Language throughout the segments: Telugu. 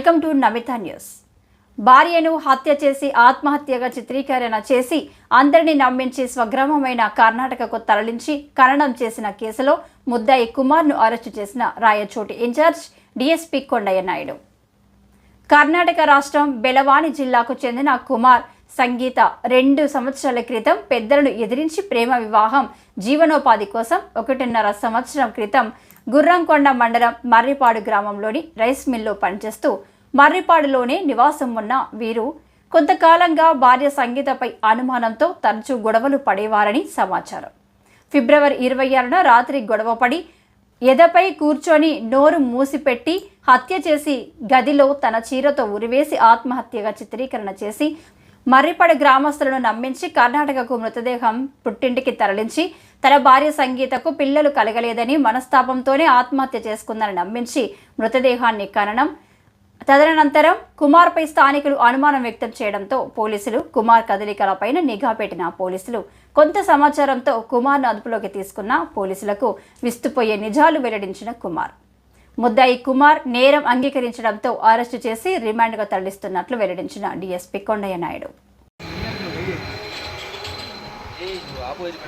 Welcome to Namita news. భార్యను హత్య చేసి ఆత్మహత్యగా చిత్రీకరణ చేసి అందరినీ నమ్మించి స్వగ్రామమైన కర్ణాటకకు తరలించి ఖననం చేసిన కేసులో ముద్దాయి కుమార్ను అరెస్టు చేసిన రాయచోటి ఇన్ఛార్జ్ డిఎస్పీ కొండయ్య నాయుడు. కర్ణాటక రాష్ట్రం బెలవాని జిల్లాకు చెందిన కుమార్ సంగీత రెండు సంవత్సరాల క్రితం పెద్దలను ఎదిరించి ప్రేమ వివాహం జీవనోపాధి కోసం ఒకటిన్నర సంవత్సరం క్రితం గుర్రంకొండ మండలం మర్రిపాడు గ్రామంలోని రైస్ మిల్లో పనిచేస్తూ మర్రిపాడులోనే నివాసం ఉన్న వీరు కొంతకాలంగా భార్య సంగీతపై అనుమానంతో తరచూ గొడవలు పడేవారని సమాచారం. ఫిబ్రవరి ఇరవై ఆరున రాత్రి గొడవపడి ఎదపై కూర్చొని నోరు మూసిపెట్టి హత్య చేసి గదిలో తన చీరతో ఉరివేసి ఆత్మహత్యగా చిత్రీకరణ చేసి మర్రిపడ గ్రామస్తులను నమ్మించి కర్ణాటకకు మృతదేహం పుట్టింటికి తరలించి తన భార్య సంగీతకు పిల్లలు కలగలేదని మనస్తాపంతోనే ఆత్మహత్య చేసుకుందని నమ్మించి మృతదేహాన్ని కననం తదనంతరం కుమార్పై స్థానికులు అనుమానం వ్యక్తం చేయడంతో పోలీసులు కుమార్ కదలికలపైన నిఘా పెట్టిన పోలీసులు. కొంత సమాచారంతో కుమార్ను అదుపులోకి తీసుకున్న పోలీసులకు విస్తుపోయే నిజాలు వెల్లడించిన కుమార్. ముద్దాయి కుమార్ నేరం అంగీకరించడంతో అరెస్టు చేసి రిమాండ్గా తరలిస్తున్నట్లు వెల్లడించిన డీఎస్పీ కొండయ్య నాయుడు. ఆపోజిట్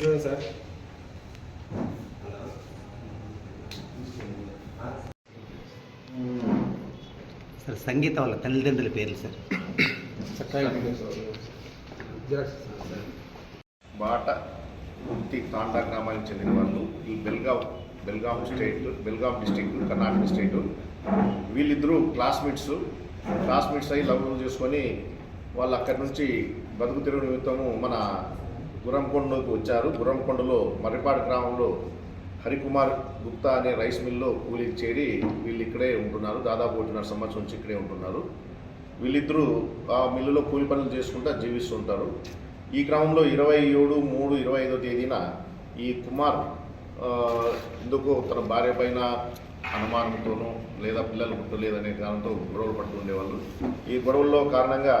ఇక్కడ సార్. సార్ సంగీత వాళ్ళ తల్లిదండ్రుల పేర్లు సార్. బాట కుర్తి తాండా గ్రామానికి చెందిన వాళ్ళు ఈ Belgaum Belgaum state Belgaum district Karnataka state. వీళ్ళిద్దరూ క్లాస్మేట్స్. క్లాస్మేట్స్ అయ్యి లవ్ చేసుకొని వాళ్ళు అక్కడి నుంచి బతుకు తెరువు నిమిత్తము మన గురంకొండకు వచ్చారు. గురంకొండలో మర్రిపాడు గ్రామంలో హరికుమార్ గుప్తా అనే రైస్ మిల్లో కూలీకి చేరి వీళ్ళు ఇక్కడే ఉంటున్నారు. దాదాపు ఒకటిన్నర సంవత్సరం నుంచి ఇక్కడే ఉంటున్నారు. వీళ్ళిద్దరూ ఆ మిల్లులో కూలి పనులు చేసుకుంటూ జీవిస్తుంటారు. ఈ క్రమంలో ఇరవై ఏడు మూడు ఇరవై ఐదో తేదీన ఈ కుమార్ ఎందుకు తన భార్య పైన అనుమానంతోనూ లేదా పిల్లలు పుట్టలేదనే కారణంతో గొడవలు పడుతుండేవాళ్ళు ఈ గొడవల్లో కారణంగా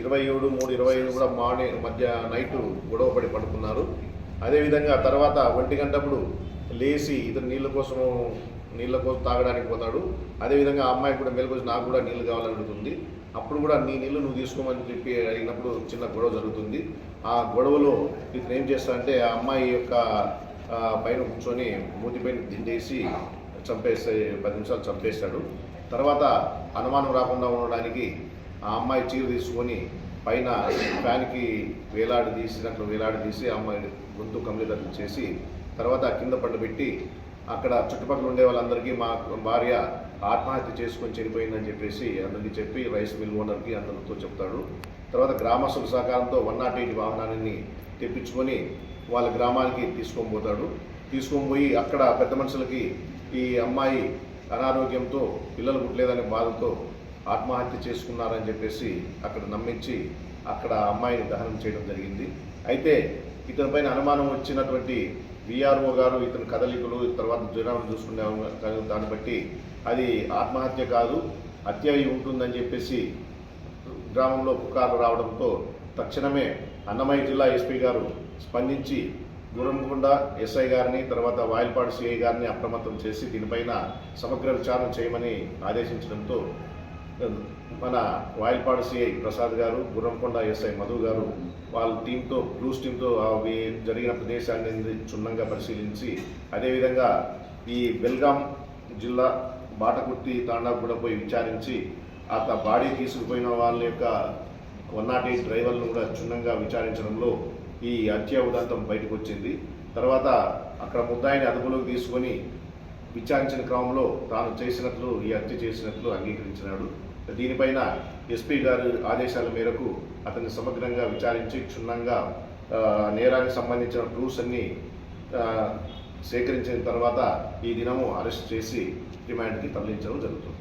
ఇరవై ఏడు మూడు ఇరవై ఏడు కూడా మార్నింగ్ మధ్య నైట్ గొడవ పడి పడుకున్నారు. అదేవిధంగా తర్వాత ఒంటి గంటప్పుడు లేచి ఇతను నీళ్ళ కోసము నీళ్ళ కోసం తాగడానికి పోతాడు. అదేవిధంగా ఆ అమ్మాయి కూడా మేలుకొచ్చి నాకు కూడా నీళ్ళు కావాలని అడుగుతుంది. అప్పుడు కూడా నీ నీళ్ళు నువ్వు తీసుకోమని చెప్పి అడిగినప్పుడు చిన్న గొడవ జరుగుతుంది. ఆ గొడవలో ఇతను ఏం చేస్తాడంటే ఆ అమ్మాయి యొక్క పైన కూర్చొని మూతి పైన దిండేసి చంపేస్తే పది నిమిషాలు చంపేస్తాడు తర్వాత అనుమానం రాకుండా ఉండడానికి ఆ అమ్మాయి చీర తీసుకొని పైన ఫ్యాన్కి వేలాడి తీసినట్లు వేలాడి తీసి ఆ అమ్మాయి గొంతు కమిలిదట్టు చేసి తర్వాత కింద పండబెట్టి అక్కడ చుట్టుపక్కల ఉండే వాళ్ళందరికీ మా భార్య ఆత్మహత్య చేసుకొని చనిపోయిందని చెప్పేసి అందరికీ చెప్పి రైస్ మిల్ ఓనర్కి అందరితో చెప్తాడు. తర్వాత గ్రామస్తుల సహకారంతో వన్ నాట్ ఎయిట్ వాహనాన్ని తెప్పించుకొని వాళ్ళ గ్రామానికి తీసుకొని పోతాడు. తీసుకొని పోయి అక్కడ పెద్ద మనుషులకి ఈ అమ్మాయి అనారోగ్యంతో పిల్లలు పుట్టలేదనే బాధతో ఆత్మహత్య చేసుకున్నారని చెప్పేసి అక్కడ నమ్మించి అక్కడ అమ్మాయిని దహనం చేయడం జరిగింది. అయితే ఇతని పైన అనుమానం వచ్చినటువంటి విఆర్ఓ గారు ఇతని కదలికలు తర్వాత జ్వరం చూసుకునే దాన్ని బట్టి అది ఆత్మహత్య కాదు హత్య ఉంటుందని చెప్పేసి గ్రామంలో పుకార్లు రావడంతో తక్షణమే అన్నమయ్య జిల్లా ఎస్పీ గారు స్పందించి గురంకొండ ఎస్ఐ గారిని తర్వాత వాయిల్పాడు సిఐ గారిని అప్రమత్తం చేసి దీనిపైన సమగ్ర విచారణ చేయమని ఆదేశించడంతో మన వాయిల్పాడు సిఐ ప్రసాద్ గారు గుర్రంకొండ ఎస్ఐ మధు గారు వాళ్ళ టీంతో బ్లూస్ టీంతో అవి జరిగిన ప్రదేశాన్ని క్షుణ్ణంగా పరిశీలించి అదేవిధంగా ఈ బెల్గాం జిల్లా బాటకుర్తి తాండా కూడా పోయి విచారించి ఆ త- బాడీ తీసుకుపోయిన వాళ్ళ యొక్క వన్ నాట్ ఎయిట్ డ్రైవర్లను కూడా క్షుణ్ణంగా విచారించడంలో ఈ హత్య ఉదంతం బయటకు వచ్చింది తర్వాత అక్కడ ముద్దాయిని అదుపులోకి తీసుకొని విచారించిన క్రమంలో తాను చేసినట్లు ఈ హత్య చేసినట్లు అంగీకరించినాడు. దీనిపైన ఎస్పీ గారి ఆదేశాల మేరకు అతన్ని సమగ్రంగా విచారించి క్షుణ్ణంగా నేరానికి సంబంధించిన ప్రూఫ్స్ అన్ని సేకరించిన తర్వాత ఈ దినము అరెస్ట్ చేసి రిమాండ్కి తరలించడం జరుగుతుంది.